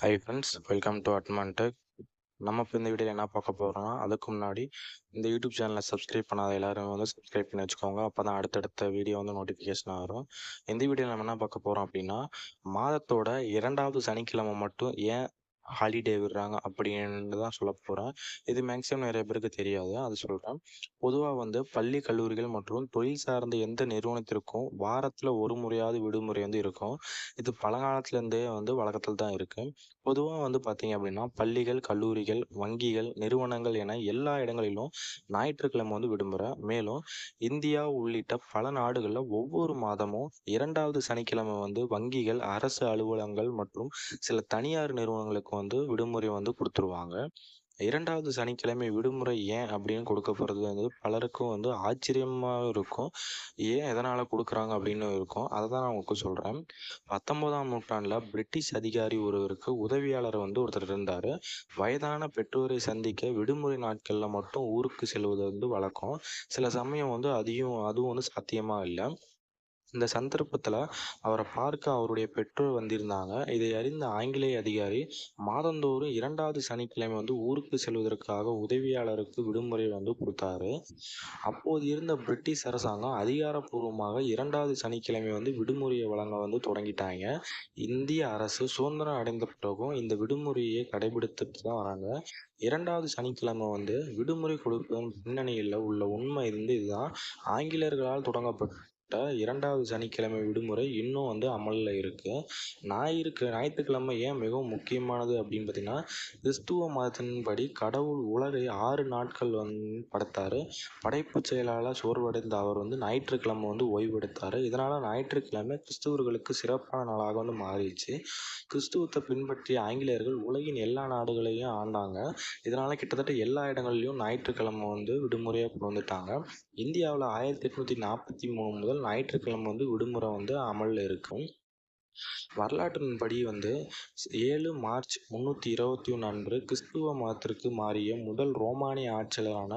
High friends welcome to அட்மான்டெக் நம்ம இப்போ இந்த வீடியோவில் என்ன பார்க்க போகிறோம்னா அதுக்கு முன்னாடி இந்த யூடியூப் சேனலை சப்ஸ்கிரைப் பண்ணாத எல்லாரும் வந்து சப்ஸ்கிரைப் பண்ணி வச்சுக்கோங்க. அப்போ தான் அடுத்தடுத்த வீடியோ வந்து நோட்டிஃபிகேஷன் வரும். இந்த வீடியோவில் நம்ம என்ன பார்க்க போகிறோம் அப்படின்னா மாதத்தோட இரண்டாவது சனிக்கிழமை மட்டும் ஏன் ஹாலிடே விடுறாங்க அப்படின்னு தான் சொல்ல போகிறேன் இது மேக்ஸிமம் நிறைய பேருக்கு தெரியாது அது சொல்கிறேன் பொதுவாக வந்து பள்ளி கல்லூரிகள் மற்றும் தொழில் சார்ந்த எந்த நிறுவனத்திற்கும் வாரத்தில் ஒரு முறையாவது விடுமுறை வந்து இருக்கும். இது பழங்காலத்துலேருந்தே வந்து வழக்கத்தில் தான் இருக்குது பொதுவாக வந்து பார்த்தீங்க அப்படின்னா பள்ளிகள் கல்லூரிகள் வங்கிகள் நிறுவனங்கள் என எல்லா இடங்களிலும் ஞாயிற்றுக்கிழமை வந்து விடுமுறை. மேலும் இந்தியா உள்ளிட்ட பல நாடுகளில் ஒவ்வொரு மாதமும் இரண்டாவது சனிக்கிழமை வந்து வங்கிகள் அரசு அலுவலகங்கள் மற்றும் சில தனியார் நிறுவனங்களுக்கு வந்து விடுமுறை வந்து கொடுத்துருவாங்க. இரண்டாவது சனிக்கிழமை விடுமுறை ஏன் அப்படின்னு கொடுக்க போகிறது வந்து பலருக்கும் வந்து ஆச்சரியமாக இருக்கும். ஏன் எதனால் கொடுக்குறாங்க அப்படின்னு இருக்கும். அதை தான் நான் உங்களுக்கு சொல்கிறேன் பத்தொம்போதாம் நூற்றாண்டில் பிரிட்டிஷ் அதிகாரி ஒருவருக்கு உதவியாளர் வந்து ஒருத்தர் இருந்தார். வயதான பெற்றோரை சந்திக்க விடுமுறை நாட்களில் மட்டும் ஊருக்கு செல்வது வந்து வழக்கம். சில சமயம் வந்து அதையும் அதுவும் வந்து சாத்தியமாக இல்லை. இந்த சந்தர்ப்பத்தில் அவரை பார்க்க அவருடைய பெற்றோர் வந்திருந்தாங்க. இதை அறிந்த ஆங்கிலேய அதிகாரி மாதந்தோறும் இரண்டாவது சனிக்கிழமை வந்து ஊருக்கு செல்வதற்காக உதவியாளருக்கு விடுமுறை வந்து கொடுத்தாரு. அப்போது இருந்த பிரிட்டிஷ் அரசாங்கம் அதிகாரப்பூர்வமாக இரண்டாவது சனிக்கிழமை வந்து விடுமுறையை வழங்க வந்து தொடங்கிட்டாங்க. இந்திய அரசு சுதந்திரம் அடைந்த பிறகும் இந்த விடுமுறையை கடைபிடித்துட்டு தான் வராங்க. இரண்டாவது சனிக்கிழமை வந்து விடுமுறை கொடுப்பதன் பின்னணியில் உள்ள உண்மை இருந்து இதுதான். ஆங்கிலேயர்களால் தொடங்கப்பட்ட இரண்டாவது சனிக்கிழமை விடுமுறை இன்னும் வந்து அமலில் இருக்குது ஞாயிற்று ஞாயிற்றுக்கிழமை ஏன் மிகவும் முக்கியமானது அப்படின்னு பார்த்தீங்கன்னா கிறிஸ்துவ மதத்தின்படி கடவுள் உலகை ஆறு நாட்கள் வந்து படைத்தார். படைப்பு செயலால் சோர்வடைந்த அவர் வந்து ஞாயிற்றுக்கிழமை வந்து ஓய்வெடுத்தார். இதனால் ஞாயிற்றுக்கிழமை கிறிஸ்துவர்களுக்கு சிறப்பான நாளாக வந்து மாறிடுச்சு. கிறிஸ்துவத்தை பின்பற்றிய ஆங்கிலேயர்கள் உலகின் எல்லா நாடுகளையும் ஆண்டாங்க. இதனால் கிட்டத்தட்ட எல்லா இடங்கள்லையும் ஞாயிற்றுக்கிழமை வந்து விடுமுறையாக கொண்டு வந்துட்டாங்க இந்தியாவில் ஆயிரத்தி எட்நூற்றி நாற்பத்தி மூணு முதல் ஞாயிற்றுக்கிழமை வந்து விடுமுறை வந்து அமலில் இருக்கும். வரலாற்றின்படி வந்து ஏழு மார்ச் முந்நூற்றி இருபத்தி ஒன்று அன்று கிறிஸ்துவ மதத்திற்கு மாறிய முதல் ரோமானிய ஆட்சியாளரான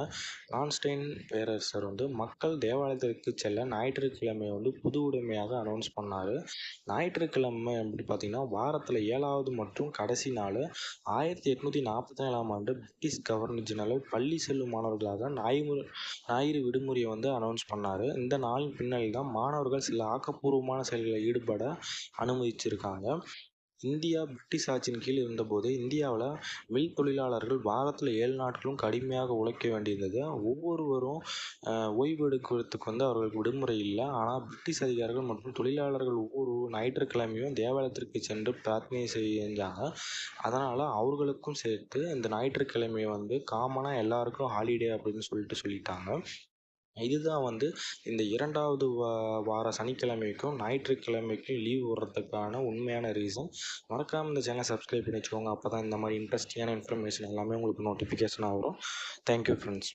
கான்ஸ்டைன் பேரரசர் வந்து மக்கள் தேவாலயத்திற்கு செல்ல ஞாயிற்றுக்கிழமை வந்து புது உடைமையாக அனௌன்ஸ் பண்ணார். ஞாயிற்றுக்கிழமை எப்படி பார்த்தீங்கன்னா வாரத்தில் ஏழாவது மற்றும் கடைசி நாள் ஆயிரத்தி எட்நூற்றி நாற்பத்தி ஏழாம் ஆண்டு பிரிட்டிஷ் கவர்னர் ஜெனரல் பள்ளி செல்லும் மாணவர்களாக ஞாயிறு ஞாயிறு விடுமுறையை வந்து அனௌன்ஸ் பண்ணார். இந்த நாளின் பின்னணியில் தான் மாணவர்கள் சில ஆக்கப்பூர்வமான செயல்களில் ஈடுபட அனுமதிச்சிருக்காங்க. இந்தியா பிரிட்டிஷ் ஆட்சியின் கீழ் இருந்தபோது இந்தியாவில் மில் தொழிலாளர்கள் வாரத்தில் ஏழு நாட்களும் கடுமையாக உழைக்க வேண்டியிருந்தது. ஒவ்வொருவரும் ஓய்வு எடுக்கிறதுக்கு வந்து அவர்களுக்கு விடுமுறை இல்லை. ஆனால் பிரிட்டிஷ் அதிகாரிகள் மற்றும் தொழிலாளர்கள் ஒவ்வொரு ஞாயிற்றுக்கிழமையும் தேவாலயத்திற்கு சென்று பிரார்த்தனை செஞ்சாங்க. அதனால் அவர்களுக்கும் சேர்த்து இந்த ஞாயிற்றுக்கிழமையை வந்து காமனாக எல்லாருக்கும் ஹாலிடே அப்படின்னு சொல்லிட்டு சொல்லிட்டாங்க. இதுதான் வந்து இந்த இரண்டாவது வா வார சனிக்கிழமைக்கும் ஞாயிற்றுக்கிழமைக்கும் லீவ் விடுறதுக்கான உண்மையான ரீசன் மறக்காமல் இந்த சேனலை சப்ஸ்கிரைப் பண்ணி வச்சுக்கோங்க. அப்போ தான் இந்த மாதிரி இன்ட்ரெஸ்டிங்கான இன்ஃபர்மேஷன் எல்லாமே உங்களுக்கு நோட்டிஃபிகேஷனாக வரும். Thank you friends